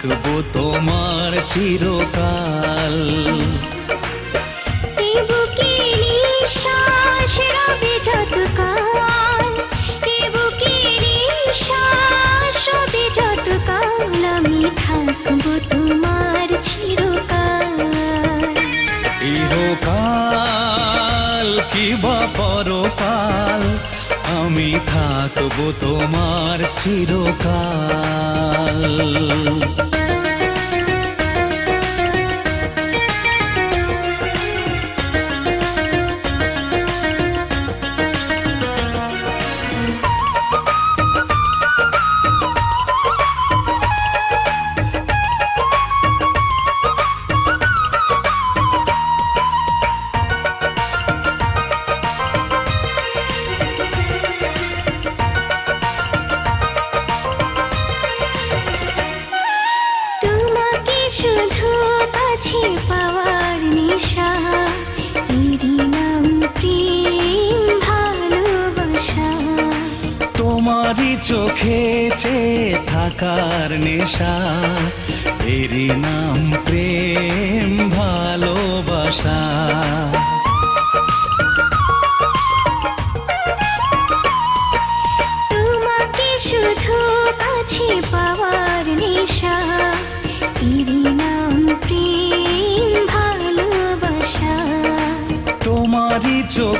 থাকব তোমার চিরকাল। থাকব তোমার ইহকাল কি বা পরকাল। আমি থাকব তোমার চিরকাল। চোখে চেয়ে থাকার নেশা এরই নাম প্রেম ভালোবাসা।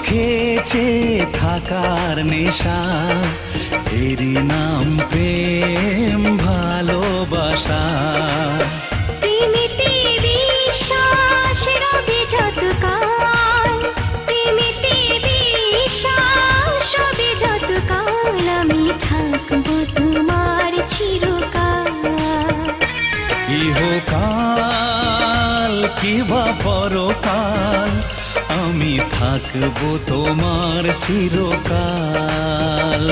চোখে চেয়ে থাকার নেশা। এরই নাম প্রেম ভালোবাসা। ইহকাল কি বা পরকাল আমি থাকব তোমার চিরকাল।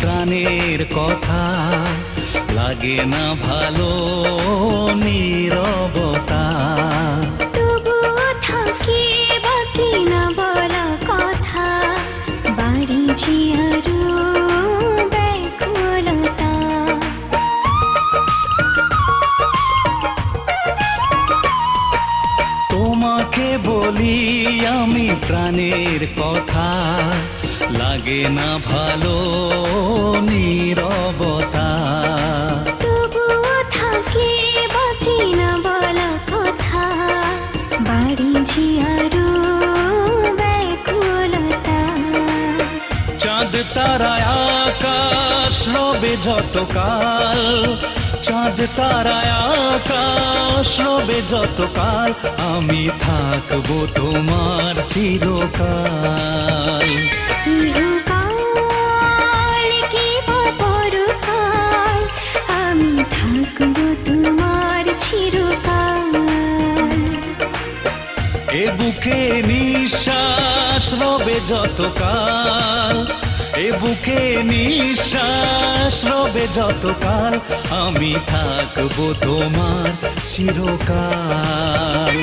প্রাণের কথা। লাগে না ভালো নীরবতা। তোমাকে বলি আমি প্রাণের কথা। লাগে না ভালো নীরবতা। তবুও থাকে বাকি না বলা কথা। বাড়ি ব্যাকুলতা। চাঁদ তারায় আকাশ রবে যতকাল। চাঁদ তারায় আকাশ রবে যতকাল। আমি থাকব তোমার চিরকাল ইহকাল কি বা পরকাল আমি থাকব তোমার চিরকাল। এ বুকে নিঃশ্বাস রবে যতকাল এ বুকে নিঃশ্বাস রবে যতকাল আমি থাকব তোমার চিরকাল।